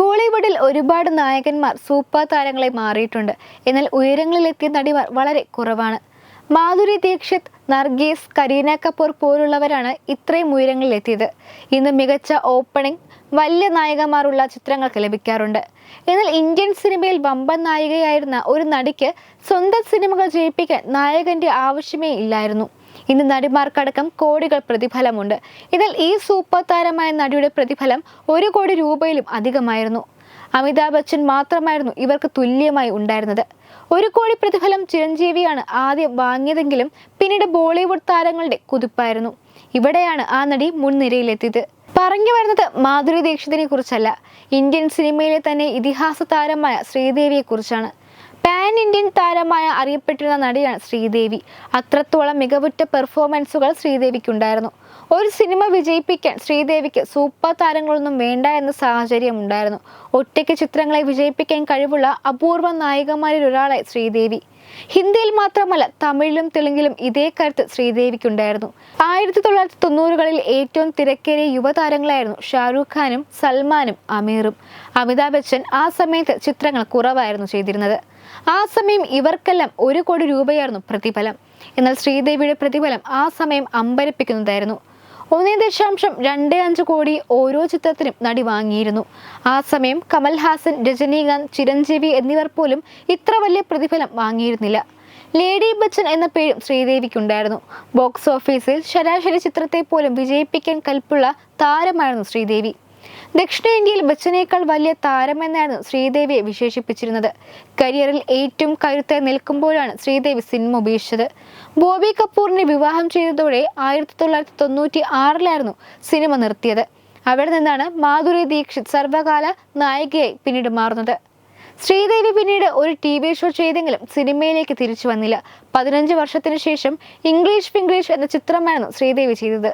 സിനിമയിൽ ഒരുപാട് നായകന്മാർ സൂപ്പർ താരങ്ങളെ മാറിയിട്ടുണ്ട്. എന്നാൽ ഉയരങ്ങളിലെത്തിയ നടിമാർ വളരെ കുറവാണ്. മാധുരി ദീക്ഷിത് നർഗീസ് കരീന കപൂർ പോലുള്ളവരാണ് ഇത്രയും ഉയരങ്ങളിലെത്തിയത്. ഇന്ന് മികച്ച ഓപ്പണിംഗ് വലിയ നായികമാരുള്ള ചിത്രങ്ങൾക്ക് ലഭിക്കാറുണ്ട്. എന്നാൽ ഇന്ത്യൻ സിനിമയിൽ വമ്പൻ നായികയായിരുന്ന ഒരു നടിക്ക് സ്വന്തം സിനിമകൾ ജയിപ്പിക്കാൻ നായകന്റെ ആവശ്യമേ ഇല്ലായിരുന്നു. ഇന്ന് നടിമാർക്കടക്കം കോടികൾ പ്രതിഫലമുണ്ട്. എന്നാൽ ഈ സൂപ്പർ താരമായ നടിയുടെ പ്രതിഫലം ഒരു കോടി രൂപയിലും അധികമായിരുന്നു. അമിതാഭ് ബച്ചൻ മാത്രമായിരുന്നു ഇവർക്ക് തുല്യമായി ഉണ്ടായിരുന്നത്. ഒരു കോടി പ്രതിഫലം ചിരഞ്ജീവിയാണ് ആദ്യം വാങ്ങിയതെങ്കിലും പിന്നീട് ബോളിവുഡ് താരങ്ങളുടെ കുതിപ്പായിരുന്നു. ഇവിടെയാണ് ആ നടി മുൻനിരയിലെത്തിയത്. പറഞ്ഞു വരുന്നത് മാധുരി ദീക്ഷിതിനെ കുറിച്ചല്ല ഇന്ത്യൻ സിനിമയിലെ തന്നെ ഇതിഹാസ താരമായ ശ്രീദേവിയെ കുറിച്ചാണ് പാൻ ഇന്ത്യൻ താരമായ അറിയപ്പെട്ടിരുന്ന നടിയാണ് ശ്രീദേവി. അത്രത്തോളം മികവുറ്റ പെർഫോമൻസുകൾ ശ്രീദേവിക്കുണ്ടായിരുന്നു. ഒരു സിനിമ വിജയിപ്പിക്കാൻ ശ്രീദേവിക്ക് സൂപ്പർ താരങ്ങളൊന്നും വേണ്ട എന്ന സാഹചര്യം ഉണ്ടായിരുന്നു. ഒറ്റയ്ക്ക് ചിത്രങ്ങളെ വിജയിപ്പിക്കാൻ കഴിവുള്ള അപൂർവ നായികമാരിൽ ഒരാളായി ശ്രീദേവി. ഹിന്ദിയിൽ മാത്രമല്ല തമിഴിലും തെലുങ്കിലും ഇതേ കരുത്ത് ശ്രീദേവിക്കുണ്ടായിരുന്നു. ആയിരത്തി തൊള്ളായിരത്തി തൊണ്ണൂറുകളിൽ ഏറ്റവും തിരക്കേറിയ യുവതാരങ്ങളായിരുന്നു ഷാരൂഖ് ഖാനും സൽമാനും അമീറും. അമിതാഭ് ബച്ചൻ ആ സമയത്ത് ചിത്രങ്ങൾ കുറവായിരുന്നു ചെയ്തിരുന്നത്. ആ സമയം ഇവർക്കെല്ലാം ഒരു കോടി രൂപയായിരുന്നു പ്രതിഫലം. എന്നാൽ ശ്രീദേവിയുടെ പ്രതിഫലം ആ സമയം അമ്പരപ്പിക്കുന്നതായിരുന്നു. ഒന്നേ ദശാംശം രണ്ട് അഞ്ച് കോടി ഓരോ ചിത്രത്തിനും നടി വാങ്ങിയിരുന്നു. ആ സമയം കമൽഹാസൻ രജനീകാന്ത് ചിരഞ്ജീവി എന്നിവർ പോലും ഇത്ര വലിയ പ്രതിഫലം വാങ്ങിയിരുന്നില്ല. ലേഡി ബച്ചൻ എന്ന പേരും ശ്രീദേവിക്കുണ്ടായിരുന്നു. ബോക്സ് ഓഫീസിൽ ശരാശരി ചിത്രത്തെ പോലും വിജയിപ്പിക്കാൻ കൽപ്പുള്ള താരമായിരുന്നു ശ്രീദേവി. ദക്ഷിണേന്ത്യയിൽ ബച്ചനേക്കാൾ വലിയ താരമെന്നായിരുന്നു ശ്രീദേവിയെ വിശേഷിപ്പിച്ചിരുന്നത്. കരിയറിൽ ഏറ്റവും കരുത്തായി നിൽക്കുമ്പോഴാണ് ശ്രീദേവി സിനിമ ഉപേക്ഷിച്ചത്. ബോബി കപൂറിനെ വിവാഹം ചെയ്തതോടെ ആയിരത്തി തൊള്ളായിരത്തി തൊണ്ണൂറ്റി ആറിലായിരുന്നു സിനിമ നിർത്തിയത്. അവിടെ നിന്നാണ് മാധുരി ദീക്ഷിത് സർവകാല നായികയായി പിന്നീട് മാറുന്നത്. ശ്രീദേവി പിന്നീട് ഒരു ടി വി ഷോ ചെയ്തെങ്കിലും സിനിമയിലേക്ക് തിരിച്ചു വന്നില്ല. പതിനഞ്ച് വർഷത്തിനു ശേഷം ഇംഗ്ലീഷ് പിംഗ്ലീഷ് എന്ന ചിത്രമായിരുന്നു ശ്രീദേവി ചെയ്തത്.